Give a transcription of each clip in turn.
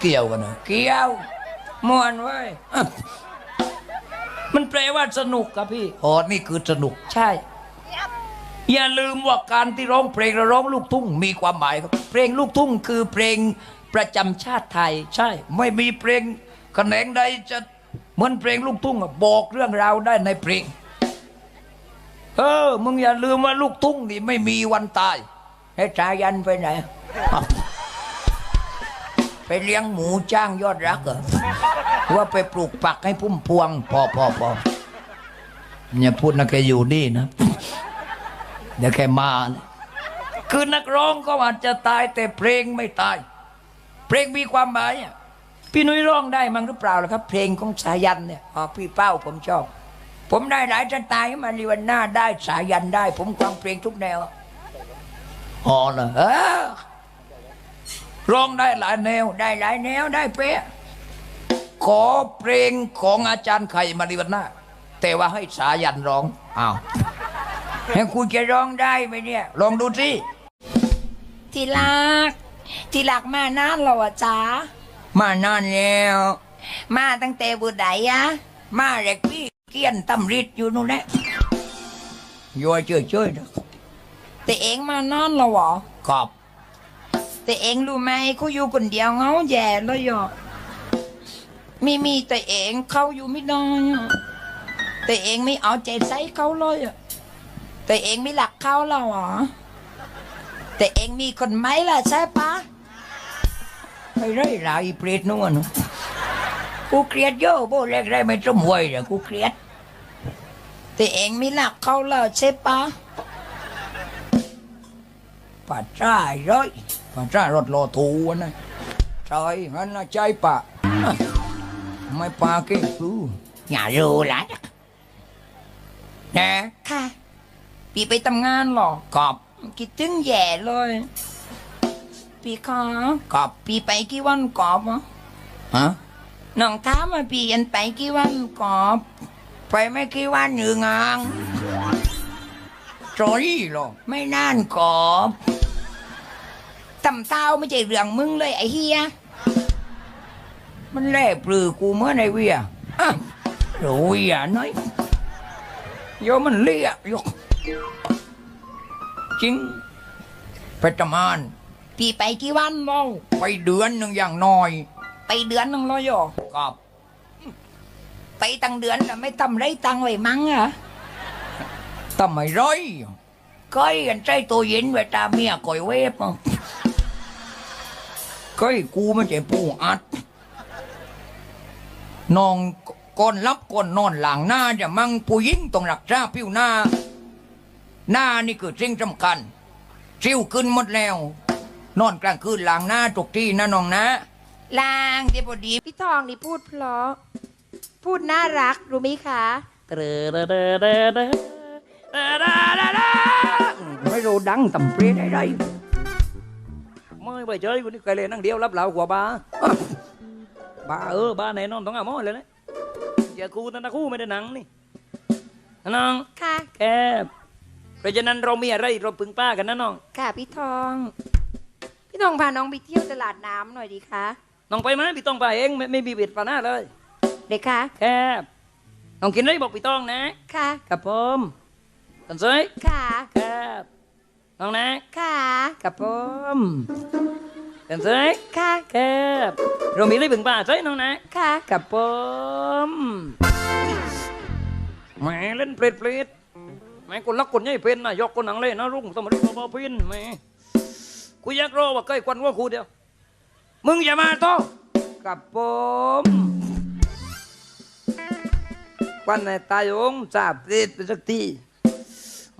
เกี่ยวกันนะเกี่ยวมวนไว้ยอะมันแปลว่าสนุกครับพี่อ๋อนี่คือสนุกใช่ อย่าลืมว่าการที่ร้องเพลงและร้องลูกทุ่งมีความหมายครับ เพลงลูกทุ่งคือเพลงประจำชาติไทย ใช่ ไม่มีเพลงแขนงใดจะเหมือนเพลงลูกทุ่งอะบอกเรื่องราวได้ในเพลงเออ มึงอย่าลืมว่าลูกทุ่งนี่ไม่มีวันตายให้ชายันไปไหนอ้าว ไปเลี้ยงหมูจ้างยอดรักเหรอหรือว่าไปปลูกปักให้พุ่มพวง พอพอพออย่าพูดนะแกอยู่นี่นะ เดี๋ยวแกมานะคือนักร้องก็อาจจะตายแต่เพลงไม่ตาย เพลงมีความหมายอะพี่นุ้ยร้องได้มั้งหรือเปล่าล่ะครับ เพลงของสายันเนี่ยอ๋อพี่เป้าผมชอบผมได้หลายสไตล์มาลีวันหน้าได้สายันได้ ผมฟังเพลงทุกแนวอ๋อเหรอเออ ร้องได้หลายแนว ได้หลายแนวได้เป๊ะขอเพลงของอาจารย์ไข่มาลีวันหน้าแต่ว่าให้สายันร้องอ้าวให้คุณจะร้องได้ไหมเนี่ย ลองดูสิที่รักที่รักมานานแล้วอะจ๊ะมานานแล้ว มาตั้งแต่บุไดอะมาเล็กพี่เกี้ยนตำริดอยู่นู่นแหละย่อยเฉยๆนะแต่เองมานานแล้วเหรอขอบ แต่เองรู้ไหมเขาอยู่คนเดียวเงาแย่เลยอะมีมีแต่เองเขาอยู่ไม่ได้อะแต่เองไม่เอาใจใส่เขาเลยอะแต่เองไม่หลักเขาแล้วเหรอแต่เองมีคนไหมล่ะใช่ปะไม่ไรหลายเปรตนู่นกูเครียดเยอะโบแรกไรไม่สมหวยเลยกูเครียดแต่เองไม่หลักเขาแล้วใช่ปะป่าจ้าร้อย ป่าจ้ารถรอทูวะนะใช่งั้นนะใจป่าไม่ป่าเก่งกูอย่ารู้ละนะค่ะปีไปทำงานเหรอขอบคิดถึงแย่เลย พี่คะขอบพี่ไปกี่วันกอบอะฮะน้องถามว่าพี่ยันไปกี่วันกอบไปไม่กี่วันหนึ่งอ่างจอยหรอไม่นานกอบ ตำเต้าไม่ใช่เรื่องมึงเลยไอ้เฮียมันแล่ปลือกูเมื่อในเวียอะโอ้ยอะน้อยโยมันเลี้ยโยจริงไปทำงานพี่ไปกี่วันเล่าไปเดือนหนึ่งอย่างน้อย ไปเดือนหนึงเลยเหรอกับไปตั้งเดือนแล้วไม่ทำไรตังไว้มั้งอะทำไมร้อยก้อยกันใจตัวเย็นไว้ตาเมียก่อยเวฟ อะก้อยกูไม่ใช่ผู้อัดน้องก่อนรับก่อนนอนหลังหน้าจะมั่งผู้หญิงต้องรักษาผิวหน้า หน้านี่คือสิ่งสำคัญซิ้วขึ้นหมดแล้ว นอนกลางคืนหลังหน้าทุกที่นะน้องนะลางเดี๋ยวพอดีพี่ทองนี่พูดเพราะ พูดน่ารักรู้ไหมคะไม่รู้ดังตำเปรี้ยได้ไร ไปเจอกูนี่เคยเลยนั่งเดียวรับเหล่ากว่าบ้าบ้าเออบ้าไหนนอนต้องเอาหม้อเลยนะอย่ากูนั่นนะกูไม่ได้หนังนี่น้องค่ะแคบเพราะฉะนั้นเรามีอะไรเราพึงป้ากันนะน้อง ค่ะพี่ทอง พี่ทองพาน้องไปเที่ยวตลาดน้ำหน่อยดีคะน้องไปไหมพี่ต้องไปเองไม่ไม่มีเบิดปาหน้าเลย เด็กคะแคบน้องกินอะไรบอกพี่ต้องนะ ค่ะครับผมกันซอยค่ะคบ น้องนะค่ะครับผมกันซอยค่ะครับเรามีอะไรบึงป่าใช่น้องนะค่ะกับผมแหมเล่นเปรตเปรตแหมคนรักคนใหญ่เป็นนะยกคนหนังเล่นนะรุ่งสมริบาพินแหมกูอยากรอว่าใกล้ควันว่าครูเดียว มึงอย่ามาโตกับผมควันในตายองจับเปรตไปสักที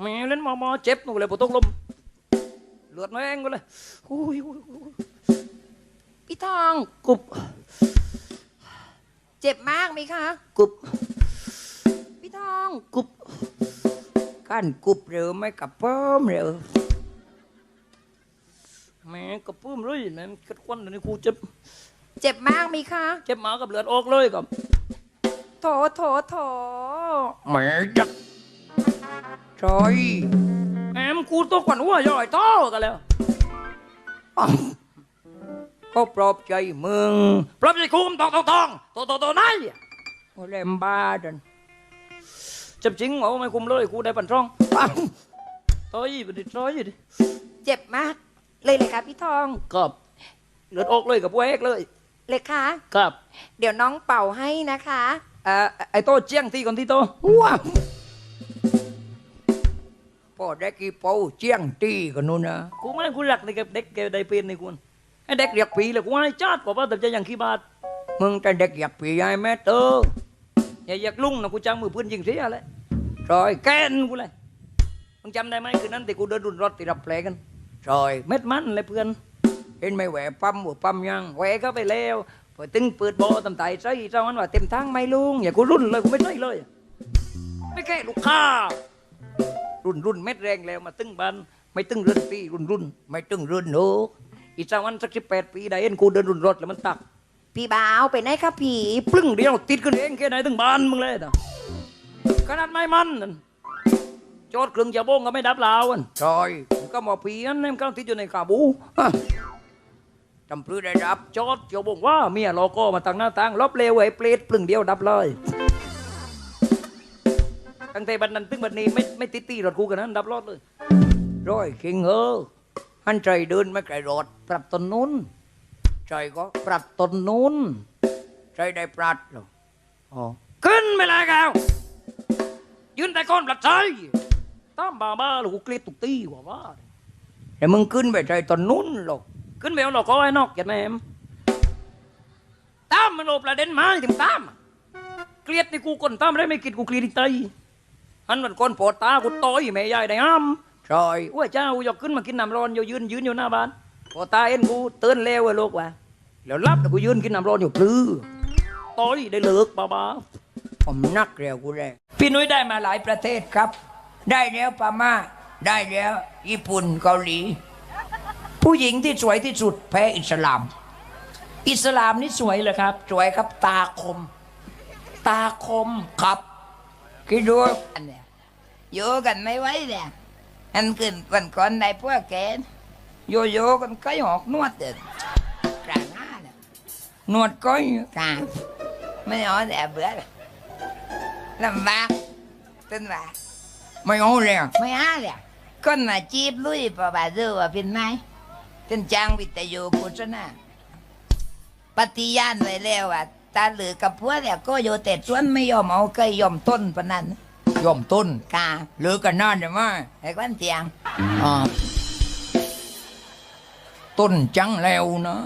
แหมเล่นมอมอเจ็บหนูเลยปวดตกลม เลือดแมงก็เลยอุ้ยอุ้ยอุ้ยพี่ทองกุบ เจ็บมากไหมคะกุบ พี่ทองกุบกั้นกุบเร็วไม่กับเพิ่มเร็วแม่กับเพิ่มเลยแม่มันกัดควันเดี๋ยวนี้ครูเจ็บ เจ็บมากไหมคะ เจ็บมากับเลือดออกเลยกับโถโถโถแม่จักใช่ มกูตัวขวัญหัวย่อยโตกันแล้วอ้าวก็ปลอบใจมึงปลอบใจกูมนตองตองตองโตโตโตไหนโอ้เล่มบ้าดันจับจริงเหรอไม่คุมเลยกูได้ปันช่องปังต่อยไปดิต่อยดิเจ็บมาก เลยเลยค่ะพี่ทองกับเลือดออกเลยกับพวกเอกเลยเลยค่ะ กับ เดี๋ยวน้องเป่าให้นะคะ เอ่อไอ้โตเจียงที่ก่อนที่โตว้าว พ่อได้กี่ป้เจียงตีกันนู่นนะกูไม่กูหลักในกับเด็กแกได้เป็นในกูไอ้เด็กเรียกปีเลยกูให้ชาติกว่าแต่จะยังขี้บาทมึงแต่เด็กอยากปียายแม่เตออย่าอยากลุ่งนะกูจังมือพื้นยิงเสียเลยรอยแกนกูเลยมึงจำได้ไหมคืนนั้นที่กูเดินดุนรถติดรับแผลกันรอยเม็ดมันเลยเพื่อนเห็นไม่แหวปั๊มหัวปั๊มยังแหวะเข้าไปแล้วพอตึงเปิดโบตำไตใส่เจ้ามันว่าเต็มทางไม่ลุงอย่ากูรุ่นเลยกูไม่ใช่เลย ไม่แค่ลูกค้า รุ่นรุ่นเม็ดแรงแล้วมาตึงบันไม่ตึงเรือนปีรุ่นรุ่นไม่ตึงเรือนโนอีเจ้ามันสักสิบแปดปีได้เห็นกูเดินรุ่นรถแล้วมันตัก พี่บ่าวไปไหนครับพี่อีปลึ้งเดียวติดกันเองแค่ไหนตึงบานมึงเลยนะขนาดไม่มันนั่นโจดครึ่งจะโบงก็ไม่ดับลาวอันจอยมันก็หมอผีอันนี่มันก็ติดอยู่ในกาบูฮะจำพลื้ได้ดับจอดเจียวบอกว่าเมียโลโก้มาตั้งหน้าตั้งลบเลวไอ้เปรตปลึงเดียวดับเลย ตั้งแต่บันนั้นตึงบันนี้ไม่ไม่ติดตีรถกูกันนั้นดับรถเลยร้อยคิงเออหันใจเดินไม่ไกลรถปรับตนนู้นใจก็ปรับตนนู้นใจได้ปรับหรออ๋อขึ้นไม่เลยแกวยืนแต่ก้นปลัดใจตามบ้าบ้าหรือกูเกลียดตุกตีกว่าว่าแต่มึงขึ้นไปใจตอนนู้นหรอกขึ้นไปเอาหรอกก็ไอ้นอกอย่าแหนมตามมันโลประเด็นมาถึงตามเกลียดในกูคนตามได้ไม่กินกูเกลียดที่ไต หันมันคนปวดตากูต่อยแม่ยายได้ห้ามใช่ว่าเจ้าอยากขึ้นมากินน้ำร้อนอยู่ยืนยืนอยู่หน้าบ้านปวดตาเอ็นกูเตือนแล้วไอ้ลูกว่าแล้วรับแต่กูยืนกินน้ำร้อนอยู่ปลื้อต่อยได้เลิกบ้าๆผมนักแล้วกูได้พี่นุ้ยได้มาหลายประเทศครับ ได้แล้วพม่าได้แล้ว ญี่ปุ่นเกาหลี ผู้หญิงที่สวยที่สุดแพ้อิสลาม อิสลามนี่สวยเลยครับ สวยครับตาคม ตาคมครับคิดดูอันนี้ อยู่กันไม่ไหวเนี่ยอันขึ้นวันก่อนในพวกแกนโยโย่กันก็หอกนวดเด็ดกลางหน้าเนี่ยหนวดก้อยกลางไม่เอาแต่เบื่อลำบากตึนว่าไม่เอาเลยอะไม่เอาเลยคนมาจีบลุยพอบาดูว่าเป็นไงเป็นจ้างวิทยุโฆษณาปฏิญาณไว้แล้วว่าตาเหลือกับพวกเนี่ยก็อยู่แต่ชวนไม่ยอมเอาเคยยอมต้นปะนั้น ยอมต้นกาเลิกกันนานใช่ไหมไอ้ควันเตียงอ่าต้นจังแล้วนะ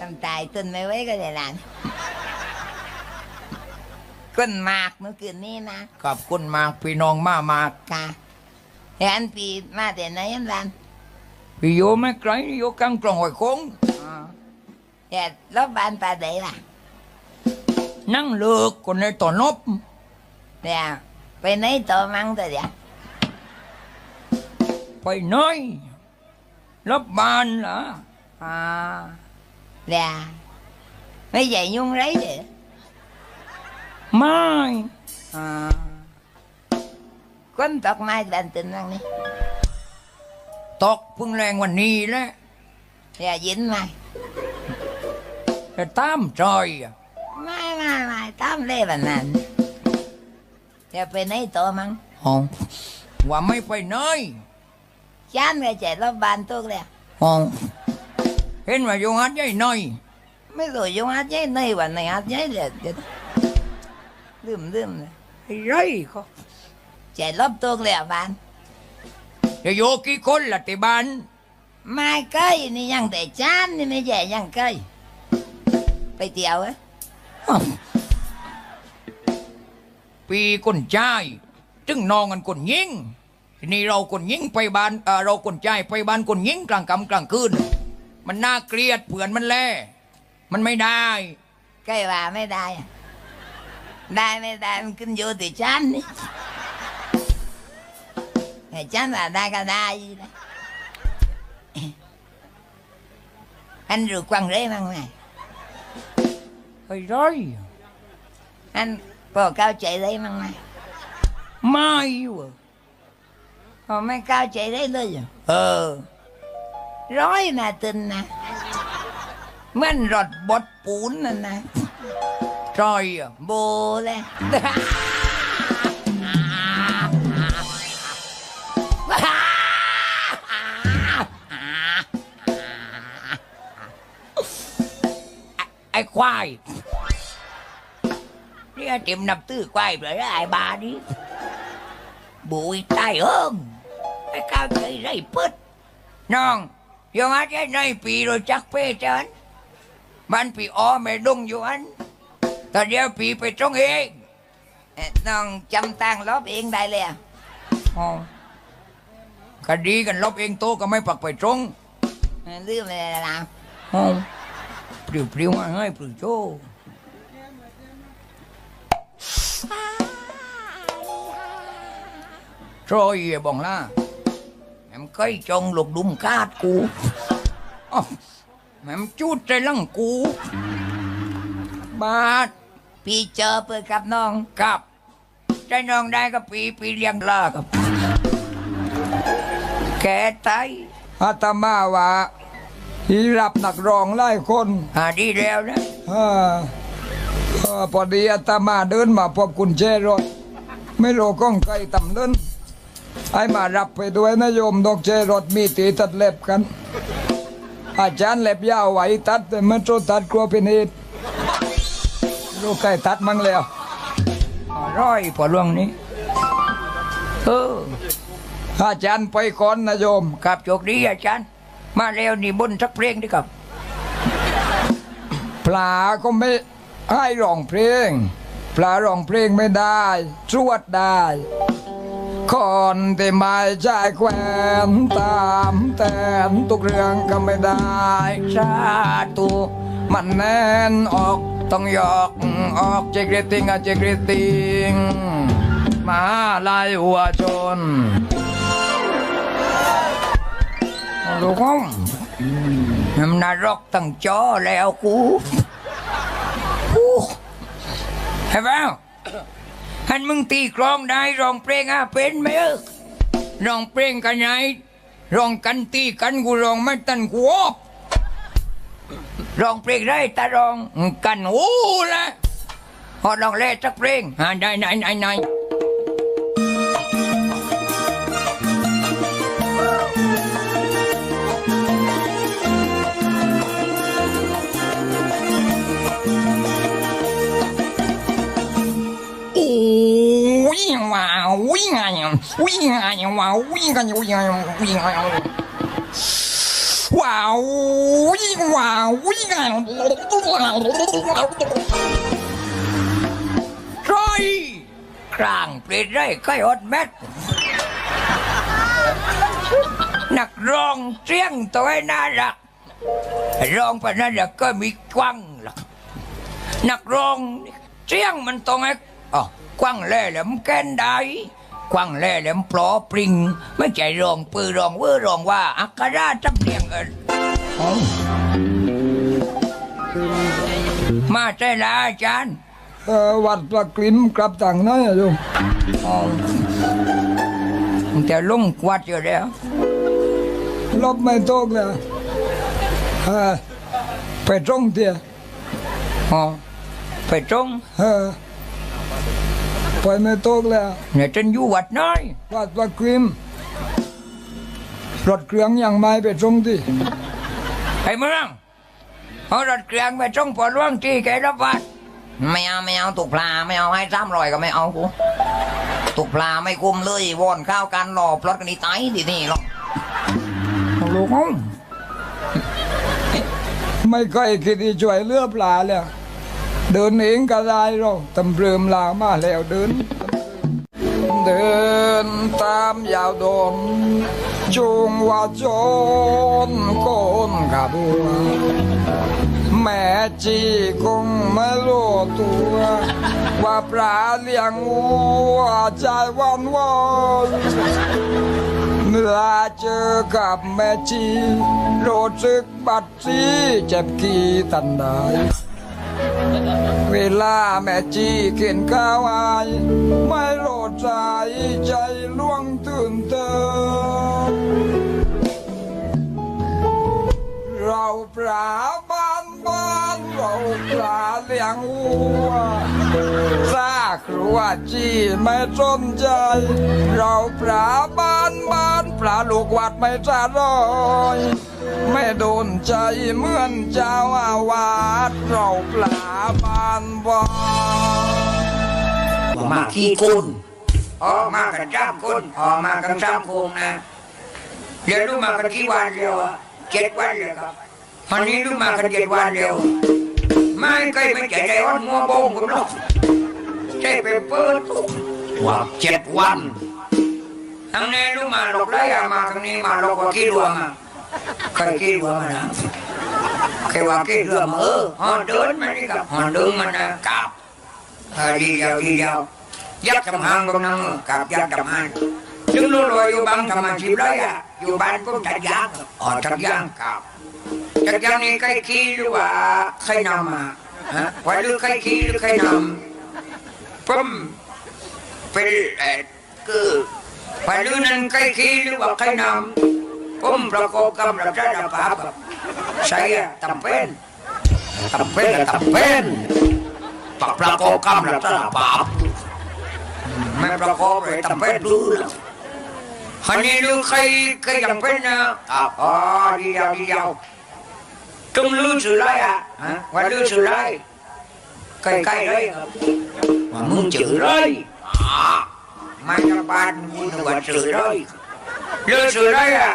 ทำตายต้นไม่ไว้ก็ได้หลานก้นหมากเมื่อคืนนี้นะขอบคุณมากพี่น้องมามากกาเห็นปีมาแต่ไหนอันหลานพี่โยไม่ไกลโยกลางกล่องหอยคงอ๋อเห็นรบบานปลาเดล่ะ นั่งเลิกคนในต่อนบเดี๋ยวไปไหนต่อมั่งแต่เดี๋ยวไปน้อยรับ บานเหรออ๋อเดี๋ยวไม่ใหญ่ยุ่งไรเด้อไม่อ๋อคนตกไม้ดันตึนนั่งนี่ตกเพึ่ง จอะไม่ไม่ไม่ตามเลยแบบนั้นเดี๋ยวไปไหนต่อมั่งอ๋อว่าไม่ไปน้อยฉันก็จะรบบานตุกเลยอ๋อเห็นว่าโยงัดใหญ่น้อย ไม่รู้ยุ่งอาจยัยในวันไหนอาจยัยเลยเดี๋ยวลืมลืมเลยไอ้ไรเขาจะรบตุกเลยบานจะโยกี่คนละติบ้านไม่เคยนี่ยังแต่จานนี่ไม่ใช่ยังเคยไปเที่ยวเอ้ยอ้าว ปีคนใจายจึงนองกันคนยิงทีนี้เราคนยิงไปบ้านเอ่อเราคนใจายไปบ้านคนยิงกลางกำกลางคืนมันน่าเกลียดเผื่อนมันแล่มันไม่ได้เคยว่าไม่ได้อะได้ไม่ได้มันขึ้นอยู่ที่จานนี่แต่จานว่าได้ก็ได้นะอันรู้กวางเลยมั้งไหมไอ้ร้อยอัน พอเข้าใจได้มั้งไหมไม่เวะพอไม่เข้าใจได้เลยเหรอเออ ร้อยนะตึนนะเหมื่อนรถบดปูนนั่นนะจอยอะโบเลยไอ้ควาย เนี่ยเต็มนับตื้อควเลยไอ้บานี่บุยใต้เอิงไอ้ก้าวใจไรปึ๊ดน้องยังอาจจะในปีโรจักเป้จันมันปีอ้อไม่ดุงอยู่อันแต่เดี๋ยวปีไปตรงเองน้องจำตังลบเองได้เลยอ๋อคดีกันลบเองโตก็ไม่ปักไปตรงเอ่อลืมไปแล้วนะอ๋อปลิวปลิวมาให้ปลิวโจ โทรยบองล่าแม่มเคยจงหลกดุมกาดกูอ้าวแม่มจูดใจลังกูบาดพี่เจอเปิดกับน้องกับใจน้องได้ก็ปีปีเลี้ยงลากับแกไตายอาตมาว่าฮีรับนักร้องไล่คนหาดีแล้วนะอาเอ่อ พอดีอาตมาเดินมาพบกุญแจรถ ไม่รู้ก้องไกลต่ำเล่นไอ้มารับไปด้วยนะโยมดอกเจรถมีตีตัดเล็บกัน อาจารย์เล็บยาวไหวตัดแต่มันโจตัดกลัวเป็นเหตุรู้ใกล้ตัดมั้งแล้วอร่อยพอล่วงนี้ เอออาจารย์ไปก่อนนะโยมครับโชคดีอาจารย์ มาแล้วนี่บนสักเพลงดีครับปลาก็ไม่ ให้ร้องเพลง ปลาร้องเพลงไม่ได้ชวดได้คนที่ไม่ใช่แควนตามแต่นทุกเรื่องก็ไม่ได้สาธุมันแน่นออกต้องหยอกออกเจกเรติงอะเจกเรติงมาลายหัวชนลูกห้องน้ำนรกตั้งจอแล้วกูกู เห็นเปล่าหันมึงตีกลองได้ร้องเพลงอาเป็นไหมเออร้องเพลงกันไงร้องกันตีกันกูร้องไม่ตันกูอบร้องเพลงได้แต่ร้องกันโอ้ละพอร้องเล่สักเพลงอ่าได้ไหนไหนไหน วิ่งไงว้าววิ่งกันวิ่งไงวิ่งไงว้าววิ่งว้าววิ่งไงใช่ครางเปลี่ยนได้ใกล้อดแมทนักร้องเสียงตัวน่ารักร้องไปนั่นแหละก็มีกว้างหรอกนักร้องเสียงมันตรงไอ้อ๋อกว้างแหล่แหลมแกนได้ กว้างแหล่แหลมปลอปริง ไม่ใจร้องปือร้องเวอร้องว่า อักขราจำเนียงเอินอ๋อมาใจละอาจารย์เอ่อวัดประกลิมกลับต่างน้อยอะโยมอ๋อแต่ลุงวัดอยู่แล้วลบไม่ตกเลยเออไปตรงเตียอ๋อไปตรงเออ ไปไม่ตกแล้วเนี่ยจนอยู่วัดน้อยวัดประกลิมรถเครื่องยังไม่ไปตรงที่ไอ้เมืองเอารถเครื่องไปตรงปอล่วงที่แกรับวัดไม่เอาไม่เอาตุกปลาไม่เอาให้ซ้ำรอยก็ไม่เอากูตุกปลาไม่คุมเลยวอนข้าวกันหล่อพลอดกันนี่ไตที่นี่หรอกลูกห้องไม่ค่อยคิดที่ช่วยเลือปลาแล้ว เดินเองก็ได้หรอกตำเริมลามาแล้วเดิน เดินตามยาวดนจุงว่าจนโกนกับบัวแม่จีคงไม่รู้ตัว ว่าปลาเลี้ยงวัวใจวันวอนเมื่อเจอกับแม่จีรู้สึกบัดซีเจ็บกี่ตันได้ เวลาแม่จีกินข้าวอายไม่โลดใจใจล่วงตื่นเต้นเราปราบานบ้าน เราปลาเลี้ยงวัวซากครัวจีไม่สนใจ เราปลาบ้านบ้านปลาลูกวัดไม่จะรอยไม่โดนใจเหมือนเจ้าอาวาสเราปลาบ้านบ้านมาขี้คุณอ๋อมากันจ้ามคุณอ๋อมากันจ้ามคงนะเดี๋ยวรู้มากันกี่วันเดียวเจ็ดวันเลยครับวันนี้รู้มากันเจ็ดวันเดียว ไม่เคยไม่เจ็ดใจวันมัวโบงผมหรอกใช่ไปเปิดว่าเจ็ดวันทางนี้รู้มาหลอกเลยอะมาทางนี้มาหลอกว่าขี้ดวงอะเคยขี้ดวงอะนะเคยว่าขี้ดวงเออฮอนเดินมานี่กับฮอนเดินมันนะกับดีเดียวดีเดียวยักษ์จำหางกำลังกับยักษ์จำหางจึงรู้รวยอยู่บางทำอาชีพไรอะอยู่บ้านก็จัดยางอ๋อจัดยางกับ จัดยางนี่ใครขี้หรือว่าใครนำมาฮะว่าหรือใครขี้หรือใครนำผมเป็นเอ่อคือว่าหรือนั้นใครขี้หรือว่าใครนำผมประกอบกำรับสารภาพกับใช่อะตำเป็นตำเป็นอะตำเป็นปรับประกอบกรรมรับสารภาพไม่ประกอบเลยทำเป็นรู้ฮันนี้รู้ใครใครยังเป็นนะอ๋อดีเดียวดีเดียว จงรู้สื่อไรอะฮะว่ารู้สื่อไรใกล้ๆเลยครับว่ามึงจือไรอ่าไม่จะบานกูนึกว่าสื่อไรรู้สื่อไรอ่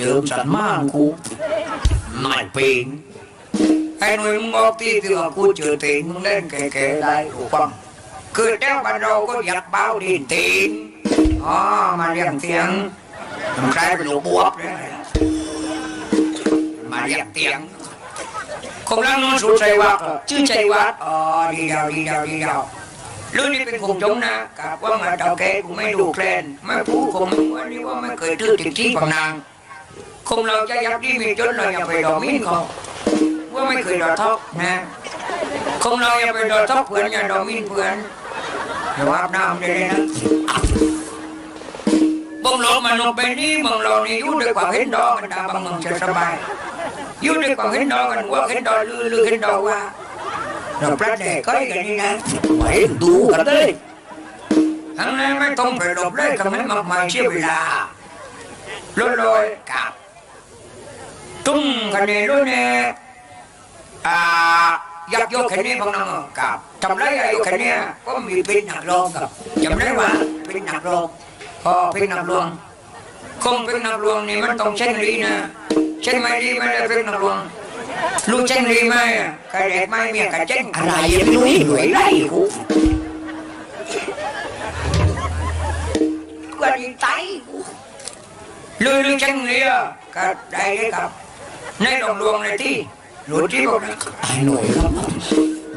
เจิมสันมากกูหน่อยป็นไอ้หนุ่ยมอกที่ตัวกูเจอติงเล่นเก๋ๆได้กูฟังคือเจ้าบันโาก็อยากเบ้าดินตีนอ๋อมาเรียกเสียงมันใครเป็นหลวบวบเนี่ยมาเรียกเสียงคงรังนอนสุดใจวัดชื่อใจวัดอ๋อดีเดียวดีเดียวดีเดียวเรื่องนี้เป็นคงจงนะกับว่ามาเดาแกกูไม่ดูแคลนไม่พูดคงว่านี่ว่าไม่เคยทื่อถึงที่ฝั่งนาง คงเราจะยับที่มีจนเราอย่าไปดอกมิ้นเขาว่าไม่เคยดอกทอกนะคงเราอย่าไปดอกทอกเพื่อนอย่าดอกมิ้นเพื่อนอย่าว่าน้ำเลยนะบังหลอกมันลงไป นี่บังหลอกนี่อยู่ด้วยความขันดาบังมึงจะสบายอยู่ในกองเห็นดอกกันว่าเห็นดอกลือลือเห็นดอกว่าเราพระเด็กก็อย่างนี้นะไหวดูกันเลยทั้งนั้นไม่ต้องไปหลบเลยคำนั้นมากมายเชี่ยเวลาลอยลอยกับตุ้มกันเนอ่ายักยกขันนี้พังนังกับจำไรอายุแค่นี้ก็มีเป็นหนักลงกับจำได้ว่าเป็นหนักลงพอเป็นหนักลงคงเป็นหนักลงนี่มันต้องเช่นนี้นะเช่นไม่ดีไม่ได้เป็นนักลวงรู้เช่นดีไมอะใครเด็กไม่เมียกันเช่นอะไรยังไม่รู้อีกหน่วยไรกูกว่าดีใจกูลือลือเช่นนี้อะก็ได้เลยครับ ในหลวงลวงในที่หลวงที่บอกนะไอ้หน่วยครับ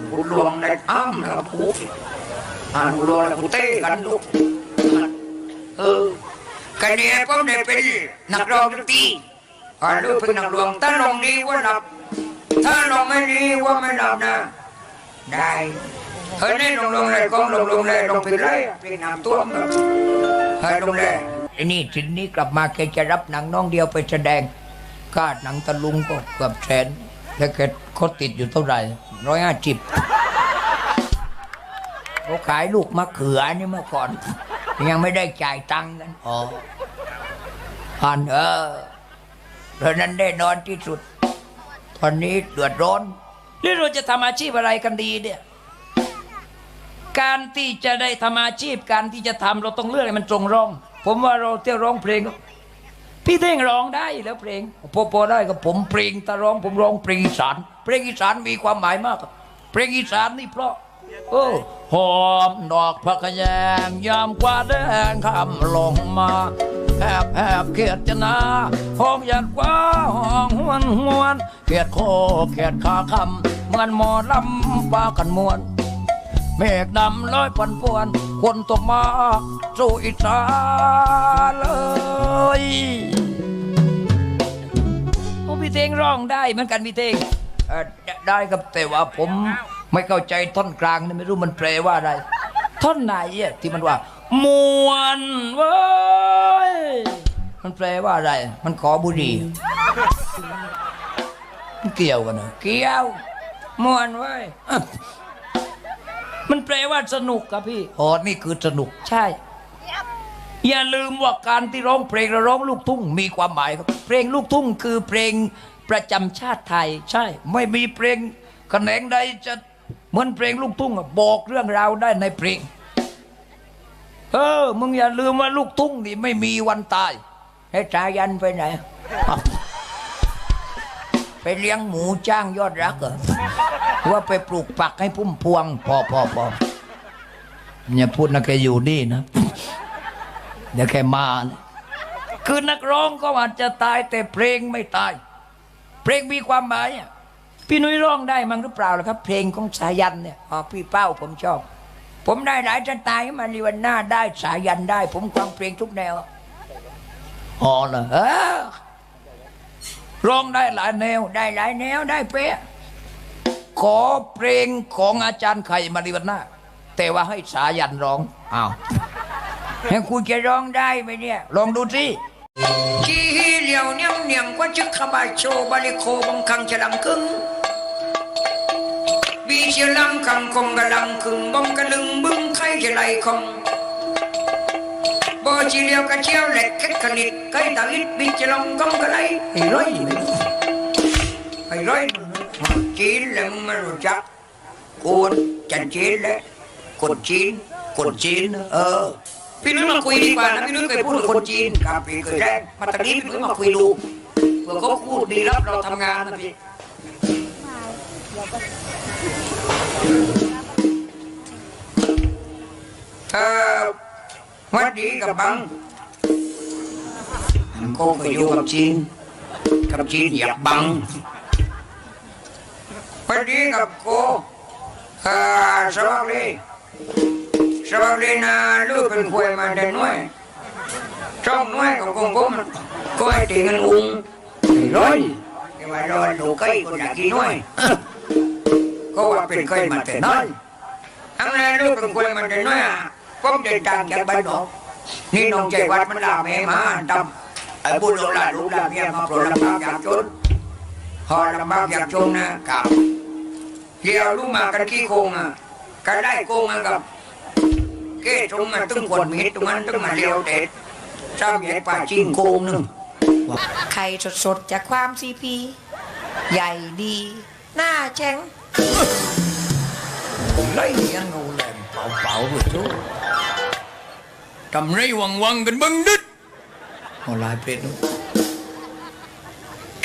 กูลวงในอ้ามนะครับกูอ่านกูลวงแล้วกูเต้กันลูกเออกันเนี่ยผมได้เป็นนักร้องดนตรีอ่าลูกพึ่งนักหลวงถ้าลงดีว่าหลับ ถ้าลงไม่ดีว่าไม่หลับนะ ได้เฮ้ยนี่ลงลงเลยกองลงลงเลยลงไปเลยเป็นน้ำท่วมครับเฮ้ยลงเลยไอ้นี่ทีนี้กลับมาแกจะรับหนังน้องเดียวไปแสดง กาหนังตะลุงก็เกือบแสนแล้วแกเขาติดอยู่เท่าไหร่ร้อยห้าสิบเขาขายลูกมะเขือนี่เมื่อก่อน ยังไม่ได้จ่ายตังค์กันอ๋ออันเออเพราะนั้นแน่นอนที่สุด ตอนนี้เดือดร้อนนี่เราจะทำอาชีพอะไรกันดีเนี่ยการที่จะได้ทำอาชีพการที่จะทำเราต้องเลือกให้มันตรงร่อง ผมว่าเราเที่ยวร้องเพลง พี่เท่งร้องได้แล้วเพลงพอพอได้ก็ผมเพลงตะร้องผมร้องเพลงอีสาน เพลงอีสานมีความหมายมาก เพลงอีสานนี่เพราะโอ้หอมดอกผักแยงยามกว่าแดงคำลงมาแอบแอบเขียดจะนาหองยันกว่าห้องหวนหวนเขียดโคเขียดขาคำเหมือนหมอลำปากันมวนเมฆดำลอยปันป่วน คนตกมา สู่อิสานเลยโอ้พี่เทงร้องได้เหมือนกันพี่เทงเอ่อได้ได้ครับแต่ว่าผมไม่เข้าใจท่อนกลางนี่ไม่รู้มันแปลว่าอะไร ท่อนไหนอะที่มันว่ามวนเว้ยมันแปลว่าอะไร มันขอบุหรี่มันเกี่ยวกันเหรอเกี่ยวมวนเว้ยอะมันแปลว่าสนุกครับพี่ อ๋อ นี่คือสนุก ใช่ อย่าลืมว่าการที่ร้องเพลงและร้องลูกทุ่งมีความหมายครับ เพลงลูกทุ่งคือเพลงประจำชาติไทย ใช่ ไม่มีเพลงแขนงใดจะเหมือนเพลงลูกทุ่งอะบอกเรื่องราวได้ในเพลง เออ มึงอย่าลืมว่าลูกทุ่งนี่ไม่มีวันตายให้ชายันไปไหนอ้าวไปเลี้ยงหมูจ้างยอดรักเหรอหรือว่าไปปลูกปักให้พุ่มพวง พอพอพออย่าพูดนะแกอยู่นี่นะ เดี๋ยวแค่มานะคือนักร้องก็อาจจะตายแต่เพลงไม่ตาย เพลงมีความหมายอะพี่นุ้ยร้องได้มั้งหรือเปล่าล่ะครับ เพลงของสายันเนี่ยอ๋อพี่เป้าผมชอบ ผมได้หลายสไตล์มาลีวันหน้าได้สายันได้ ผมฟังเพลงทุกแนวอ๋อเหรอเออร้องได้หลายแนว ได้หลายแนวได้เป๊ะขอเพลงของอาจารย์ไข่มาลีวันหน้าแต่ว่าให้สายันร้องอ้าว ให้คุณจะร้องได้ไหมเนี่ย ลองดูสิจีฮีเหลียวเนียงเนียงกว่าจึกขบาโชบาลิโคบังคังจะลังกึงบีเชียลังคังคงกะลังคึงบองกะลึงบึ้งไข่จะไหลคงบอจีเหลียวกะเชียวแหลกแคกขลิดไก่ตาลิดบีจะลองกงกะไหลไอ้ร้อยไอ้ร้อยจีนแล้วมึงไม่รู้จักกูจะจีนแล้วกดจีนกดจีนเออ พี่นุ้ยมาคุยดีกว่านะพี่นุ้ยเคยพูดกับคนจีนครับพี่เคยได้มาตอนนี้พี่นุ้ยมาคุยดูเผื่อเขาพูดดีแล้วเราทำงานนะพี่เออวัดดีกับบังโคก็อยู่กับจีนกับจีนอยากบังวัดดีกับโคเออสวัสดี สวัสดีนะลูกเป็นควยมาแต่น้อยชอบน้อยกับกงกมก็ให้ตีกันอุ้งร้อยแต่ว่ารอดูใกล้ก็อยากกินน้อยก็ว่าเป็นใกล้มาแต่น้อยทั้งนั้นลูกเป็นควยมาแต่น้อยอะผมเดินทางจากบ้านนอกนี่น้องใจวัดมันลาแม่มาทำไอ้บุญลูกหลานลูกหลานเมียมาโปรดลำบากอยากจนพอลำบากอยากจนนะครับเดี๋ยวลูกมากันขี้โกงอะกันได้โกงอะกับ เก้ตรงมาตึ้งขวดมีตรงนั้นตึ้งมาเลียวเด็ดซ้ำใหญ่ป่าจีนโกงหนึ่งไข่สดๆจากความซีพี ใหญ่ดี หน้าแจ้งไล่ยังงูแหลมเป่าเป่าไปทุกทำไรวังวังกันบังดึดเอาลายเป็ด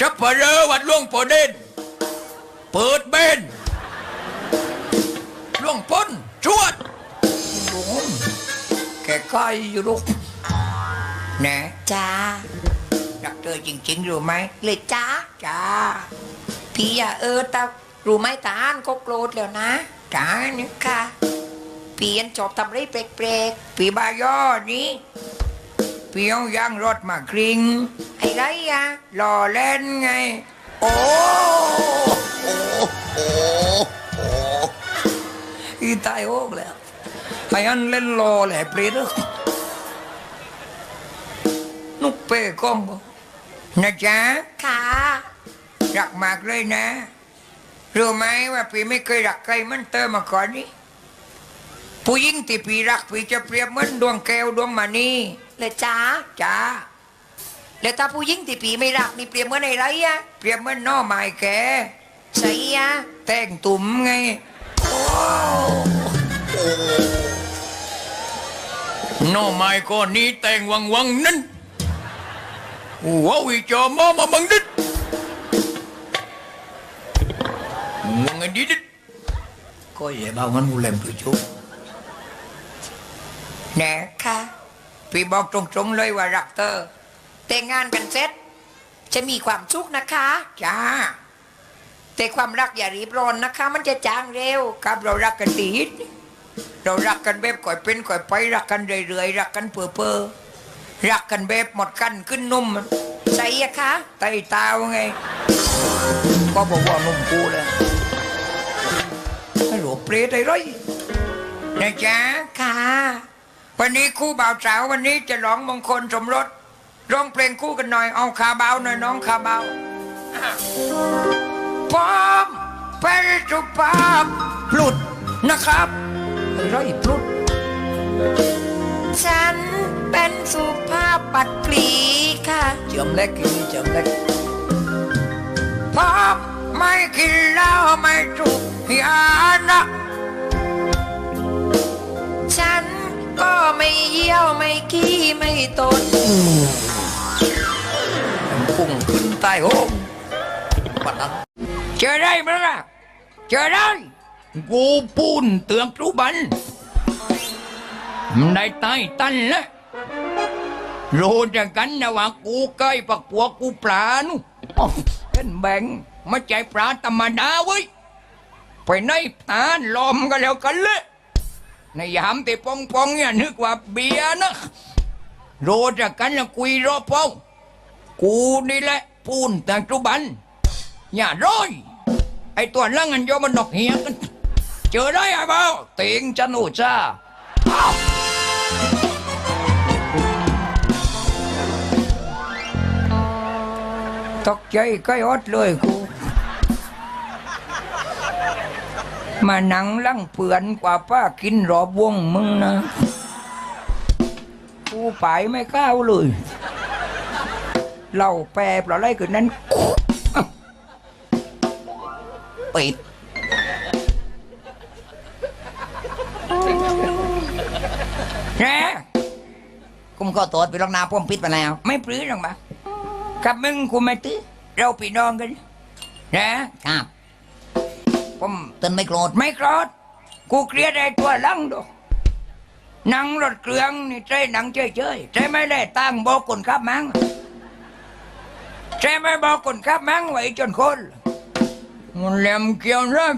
จับปะเรอวัดหล่วงปอเด่นเปิดเบนหล่วงพ้นชวด โอ้ยแกใกล้อยู่ลูกแหน่จ้าดักเตอร์จริงๆรู้ไหมเลยจ้าจ้าพี่อะเออตารู้ไหมตาอันก็โกรธแล้วนะจ้านี่ค่ะพี่อันชอบทำไรเปลกปีบายอนี้ปีเอายางรถมากริงๆไอ้ไรอะรอเล่นไงโอ้โอ้โอ้โอ้อีตายโอกแล้ว ไอ้อันเล่นรอแหละเปรตนุกเป้กล้องบ่นะจ๊ะค่ะรักมากเลยนะรู้ไหมว่าพี่ไม่เคยรักใครเหมันเตอมาก่อนนี่ผู้หญิงที่พี่รักพี่จะเปรียบเหมือนดวงแก้วดวงมณีเลยจ้าจ้าแล้วถ้าผู้หญิงที่พี่ไม่รักนี่เปรียบเหมือนไอ้ไรอะเปรียบเหมือนหน้อไม้แกใส่อะแต่งตุ่มไง โอ้ หน้อไม้ก้อนนี้แต่งวังวังนั้นว้าวอีจอมอมาบังดิดวังไงดิดก็อย่าบ้างั้นกูเล่มไปชุบแน่ค่ะพี่บอกตรงๆเลยว่ารักเธอแต่งงานกันเสร็จ จะมีความสุขนะคะจ้าแต่ความรักอย่ารีบร้อนนะคะ มันจะจางเร็วครับเรารักกันดีด เรารักกันแบบก่อยเป็นก่อยไปรักกันเรื่อยๆรักกันเปื่อๆรักกันแบบหมดกันขึ้นนุ่มใจอะคะไตเตาไง ก็บอกว่านุ่มกูเลยไม่หลวเปรตไอ้ไรนะจ๊ะค่ะ วันนี้คู่บ่าวสาววันนี้จะร้องมงคลสมรสร้องเพลงคู่กันหน่อยเอาคาเบาหน่อยน้องคาเบาพร้อมเป็นสุภาพพลุดนะครับ ไอ้ไรพลุดฉันเป็นสุภาพปัดกรีค่ะเจิมเล็กกินเจิมเล็กพร้อมไม่กินเหล้าไม่ถูกยานะฉันก็ไม่เยี่ยวไม่ขี้ไม่ตดพุ่งขึ้นใต้โฮมปัดนั้นเจอได้ไหมล่ะเจอได้ กูปูนเตืองทุบันมันได้ใต้ตันล้วรู้จักกันนะว่ากูใกล้ปักปัวกูปลานุเป็นแบงไม่ใจปลาธรรมดาเว้ยไปในตาลมก็แล้วกันเลยในยามที่ปองปองเนี่ยนึกว่าเบียร์นะรู้จักกันนะกุยรอปองกูนี่แหละปูนแต่จุบันอย่าร้อยไอตัวลังอันโยมันนอกเหียกันเจอได้ไอ้เบ้าเติงจันโอจ้าอ้าวตกเลยกูมาหนั งลังเปือนกว่าป้ากินรอบวงมึงนะกูไปไม่ก้าวเลยเหล่าแปรเปล่าไรคือนั้นปิด มก็ตดไปลองนาพ่มปิดไปแล้ว ไม่ปลื้หรอกมากับมึงกูไม่ตื้อเราพี่น้องกันนะครับผมเต้นไม่โกรธไม่โกรธกูเกลียดไอ้ตัวลังดูหนังรถเครื่องนี่ใช่หนังเฉยๆใช่ไม่ได้ตั้งบอกคนขับมั้งใช่ไม่บอกคนขับมั้งไว้จนคนมันแหลมเกี่ยวนะ